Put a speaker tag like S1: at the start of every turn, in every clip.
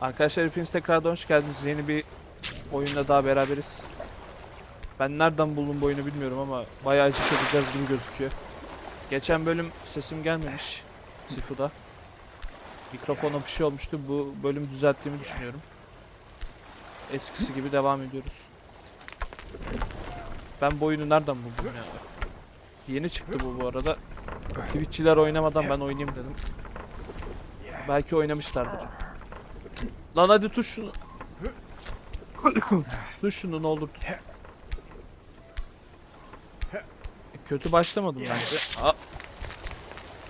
S1: Arkadaşlar hepiniz tekrardan hoş geldiniz. Yeni bir oyunda daha beraberiz. Ben nereden buldum bu oyunu bilmiyorum ama bayağı acı çekeceğiz gibi gözüküyor. Geçen bölüm sesim gelmemiş Sifu'da. Mikrofona bir şey olmuştu. Bu bölüm düzelttiğimi düşünüyorum. Eskisi gibi devam ediyoruz. Ben bu oyunu nereden buldum ya? Yeni çıktı bu bu arada. Twitch'çiler oynamadan ben oynayayım dedim. Belki oynamışlardır. Lan hadi tut şunu. tut şunu ne olur Kötü başlamadım bence. Aa.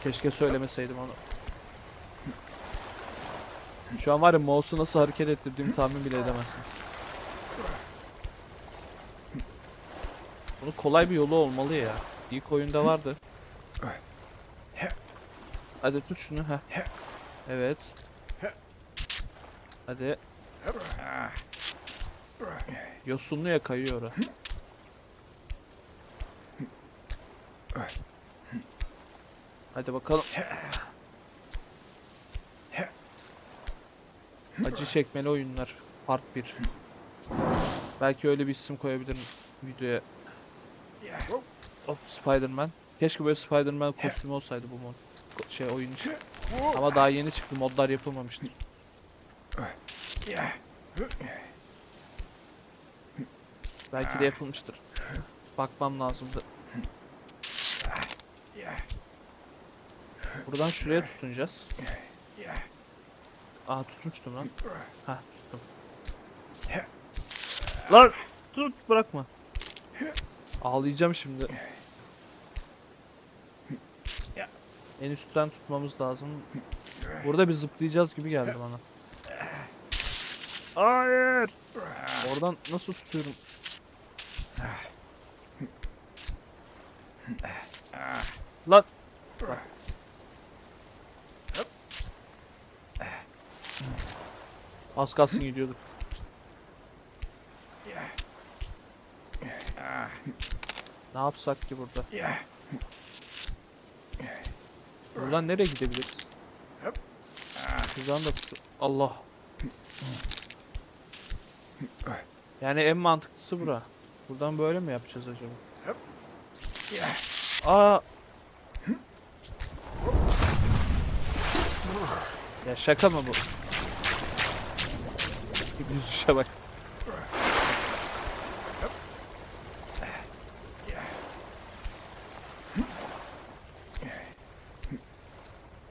S1: Keşke söylemeseydim onu. Şu an var ya mouse'u nasıl hareket ettirdiğimi tahmin bile edemezsin. Bunun kolay bir yolu olmalı ya. İlk oyunda vardı. Hadi tut şunu ha. Evet. Hadi. Yosunlu ya kayıyor. Hadi bakalım. Acı çekmeli oyunlar. Part 1. Belki öyle bir isim koyabilirim videoya. Hop Spider-Man. Keşke böyle Spider-Man kostümü olsaydı bu mod. Şey oyun için. Ama daha yeni çıktı. Modlar yapılmamıştır. Belki de yapılmıştır. Bakmam lazımdı. Buradan şuraya tutunacağız. Aa tutmuştum lan. Ha tuttum. Lan tut bırakma. Ağlayacağım şimdi. En üstten tutmamız lazım. Burada bir zıplayacağız gibi geldi bana. Hayır. Oradan nasıl tutuyorum? Lan. Bak. Az kalsın gidiyorduk. Ne yapsak ki burada? Buradan nereye gidebiliriz? Şuradan da tut- Allah. Yani en mantıklısı bura. Buradan böyle mi yapacağız acaba? Aa. Ya şaka mı bu? Yüzüşe bak.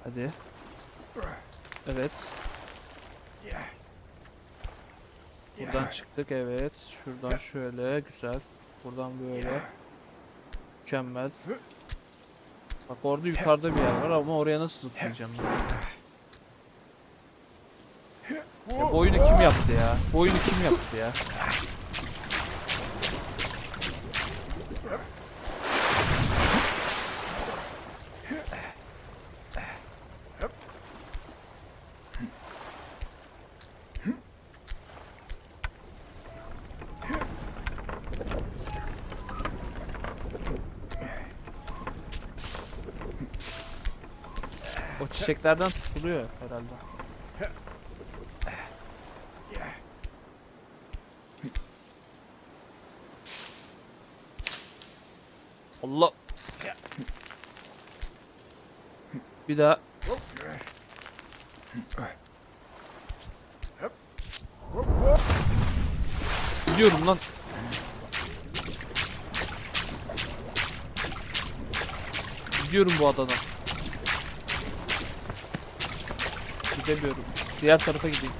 S1: Hadi. Evet. Çıktık evet. Şuradan şöyle güzel. Buradan böyle. Mükemmel. Bak orada yukarıda bir yer var ama oraya nasıl zıplayacağım ben? Ya bu oyunu kim yaptı ya? Bu oyunu kim yaptı ya? O çiçeklerden tutuluyor herhalde. Allah. Bir daha. Gidiyorum lan. Gidiyorum bu adadan. Gidemiyorum. Diğer tarafa gideyim.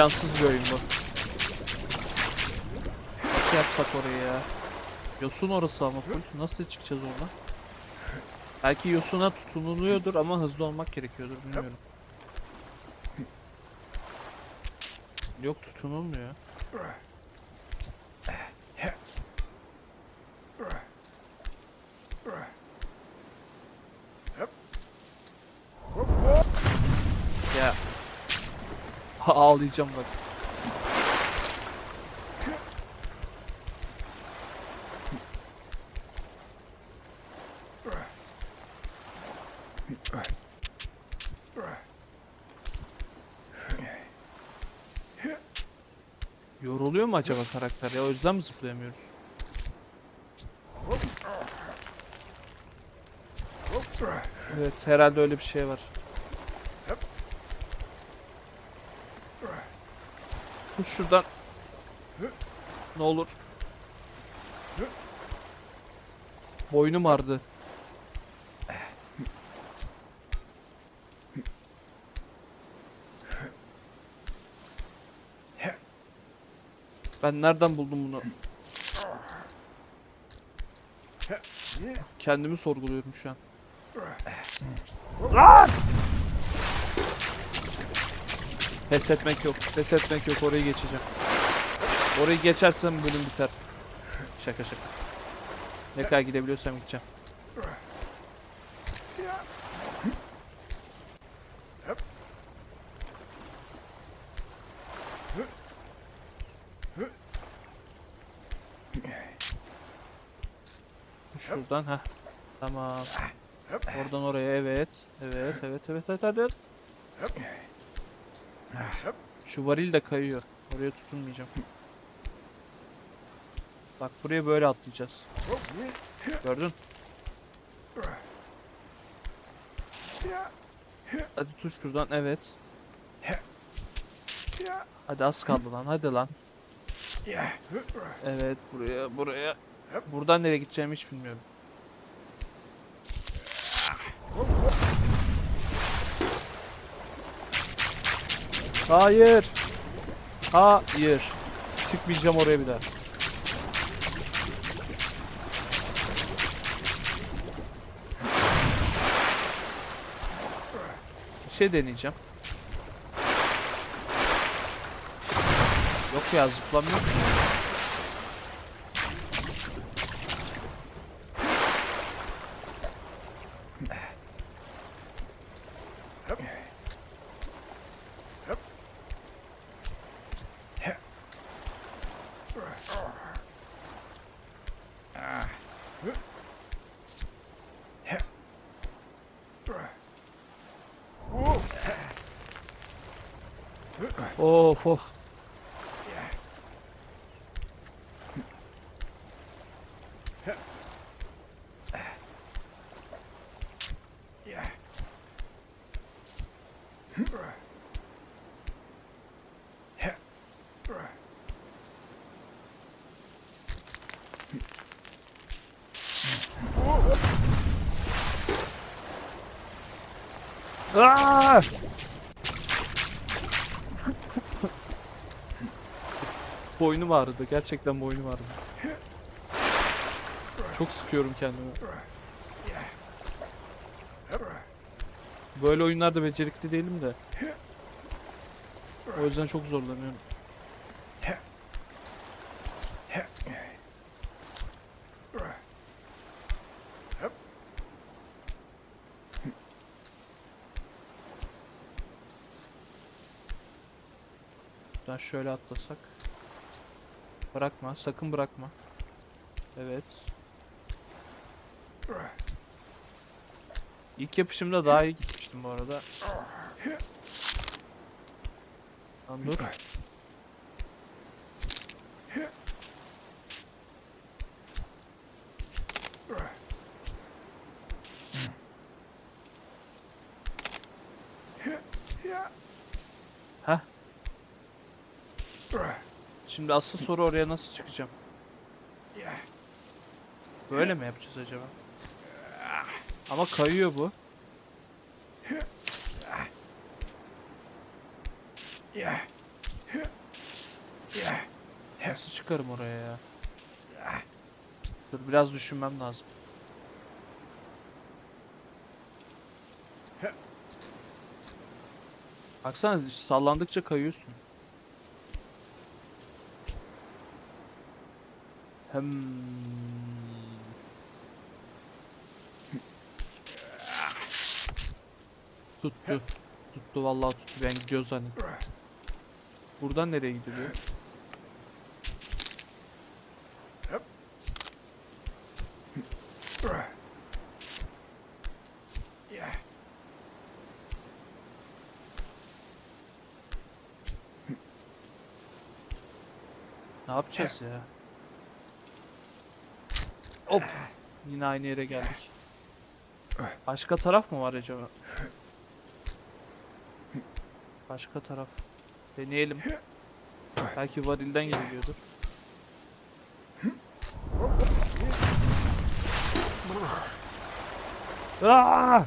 S1: İmkansız bir oyun bu. Nasıl yapsak orayı ya? Yosun orası ama full. Nasıl çıkacağız oradan? Belki yosuna tutunuluyordur ama hızlı olmak gerekiyordur bilmiyorum. Yok tutunulmuyor. Ya. Ağlayacağım bak. Yoruluyor mu acaba karakter ya? O yüzden mi zıplayamıyoruz? Evet herhalde öyle bir şey var. Tut şuradan. Ne olur. Boynum ağrıdı. Ben nereden buldum bunu? Kendimi sorguluyorum şu an. Lan! Pes etmek yok. Pes etmek yok. Orayı geçeceğim. Orayı geçersem bölüm biter. Şaka şaka. Ne kadar gidebiliyorsam gideceğim. Şuradan ha. Tamam. Oradan oraya evet. Evet evet evet evet hadi. Şu varil de kayıyor. Oraya tutunmayacağım. Bak buraya böyle atlayacağız. Gördün? Hadi tut şuradan evet. Hadi az kaldı lan hadi lan. Evet buraya buraya. Buradan nereye gideceğimi hiç bilmiyorum. Hayır. Hayır. Çıkmayacağım oraya bir daha. Bir şey deneyeceğim. Yok ya zıplamıyor ki. woof. Ah! Boynum ağrıdı. Gerçekten boynum ağrıdı. Çok sıkıyorum kendimi. Böyle oyunlarda becerikli değilim de. O yüzden çok zorlanıyorum. Buradan şöyle atlasak. Bırakma, sakın bırakma. Evet. İlk yapışımda daha iyi gitmiştim bu arada. Lan dur. Heh. Şimdi asıl soru oraya nasıl çıkacağım? Böyle mi yapacağız acaba? Ama kayıyor bu. Nasıl çıkarım oraya ya? Dur biraz düşünmem lazım. Baksana sallandıkça kayıyorsun. Hmm. Tuttu. Tuttu vallahi tuttu. Ben gidiyor zannettim. Buradan nereye gidiliyor? Ne yapacağız ya? Hop. Yine aynı yere geldik. Başka taraf mı var acaba? Başka taraf. Deneyelim. Belki varilden geliyordur. Aa!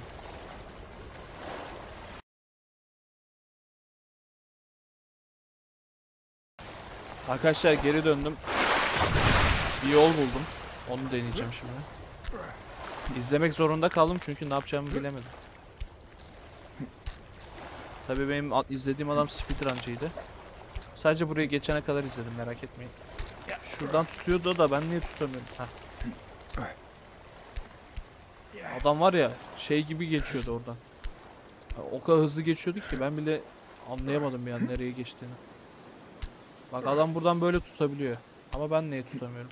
S1: Arkadaşlar geri döndüm. Bir yol buldum. Onu deneyeceğim şimdi. İzlemek zorunda kaldım çünkü ne yapacağımı bilemedim. Tabii benim izlediğim adam speedruncıydı. Sadece buraya geçene kadar izledim merak etmeyin. Şuradan tutuyordu da ben niye tutamıyorum? Heh. Adam var ya şey gibi geçiyordu oradan. O kadar hızlı geçiyordu ki ben bile anlayamadım an nereye geçtiğini. Bak adam buradan böyle tutabiliyor. Ama ben niye tutamıyorum?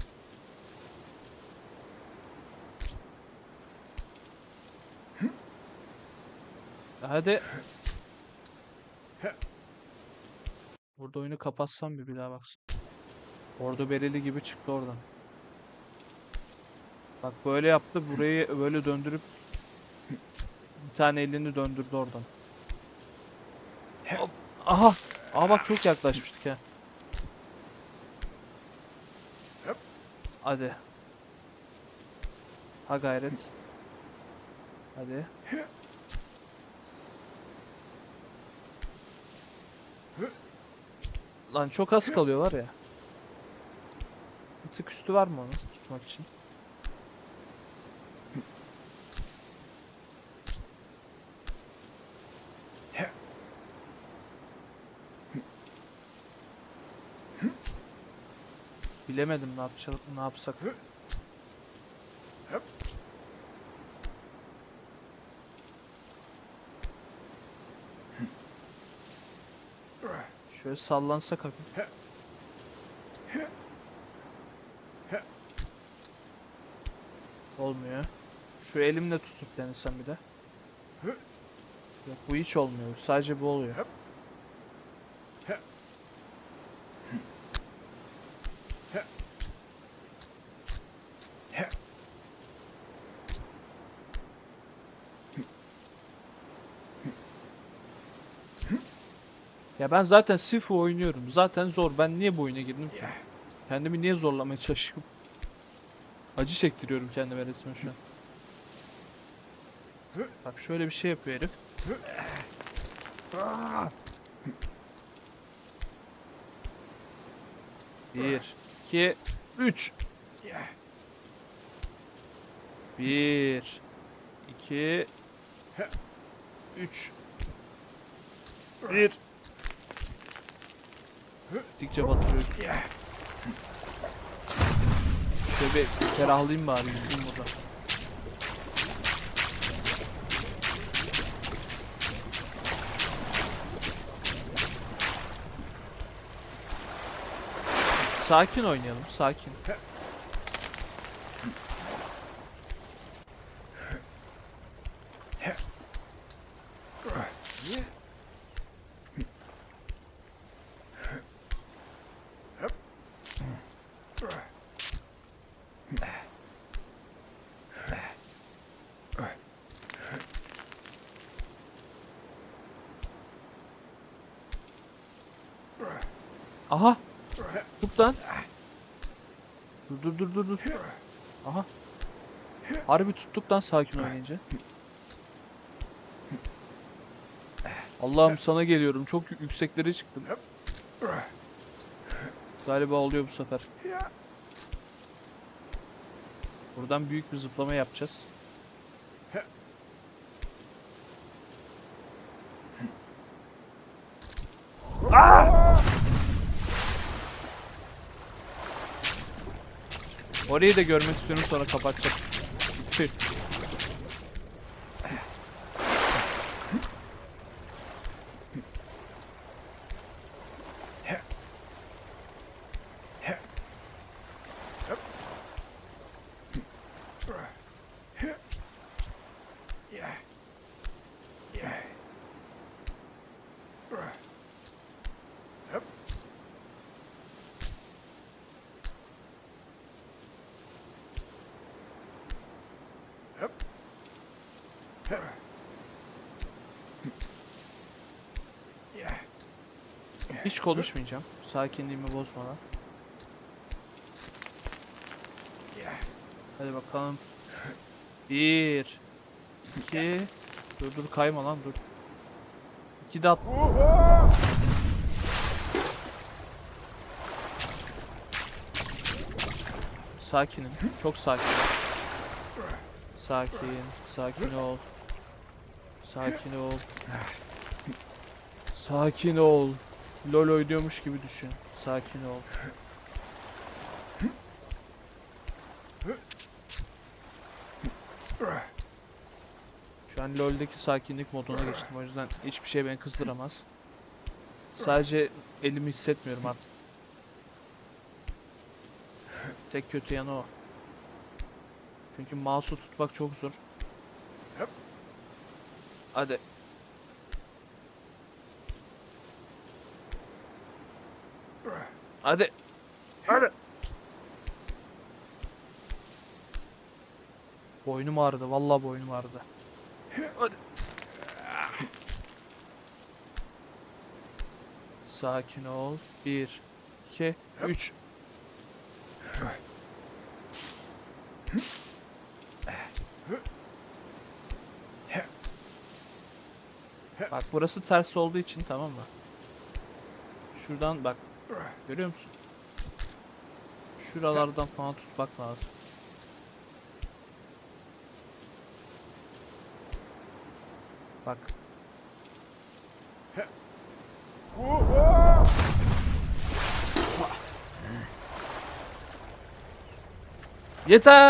S1: Hadi. Burada oyunu kapatsam bir bir daha baksın. Orada bereli gibi çıktı oradan. Bak böyle yaptı. Burayı böyle döndürüp bir tane elini döndürdü oradan. Hop. Aha. Aa bak çok yaklaşmıştık ha. Hadi. Ha gayret. Hadi. Lan çok az kalıyor var ya. Bir tık üstü var mı onu tutmak için? Bilemedim ne yapacak, ne yapsak. Şöyle sallansak hafif. Olmuyor. Şu elimle tutup denesem bir de. Yok bu hiç olmuyor. Sadece bu oluyor. Ya ben zaten Sifu oynuyorum. Zaten zor. Ben niye bu oyuna girdim ki? Kendimi niye zorlamaya çalışıyorum? Acı çektiriyorum kendime resmen şu an. Bak şöyle bir şey yapıyor herif. Bir, iki, üç. Bir, iki, üç. Bir. Gittikçe batırıyor. Şöyle bir ferahlayayım bari yüzüm burada. Sakin oynayalım, sakin. Aha! Tut. Dur dur dur dur dur. Aha. Harbi tuttuk lan sakin oynayınca. Allah'ım sana geliyorum. Çok yü- yükseklere çıktım. Galiba oluyor bu sefer. Buradan büyük bir zıplama yapacağız. Orayı da görmek istiyorum sonra kapatacağım. Hiç konuşmayacağım. Sakinliğimi bozmadan. Hadi bakalım. Bir. iki. Dur dur kayma lan dur. İki de at. Sakinim. Çok sakin. Sakin. Sakin ol. Sakin ol. Sakin ol. LoL oynuyormuş gibi düşün. Sakin ol. An LoL'deki sakinlik moduna geçtim. O yüzden hiçbir şey beni kızdıramaz. Sadece elimi hissetmiyorum artık. Tek kötü yanı o. Çünkü mouse'u tutmak çok zor. Hadi. Hadi. Hadi. Boynum ağrıdı. Vallahi boynum ağrıdı. Sakin ol. 1 2 3 Bak burası ters olduğu için tamam mı? Şuradan bak. Görüyor musun? Şuralardan falan tutmak lazım. Bak. Yeter.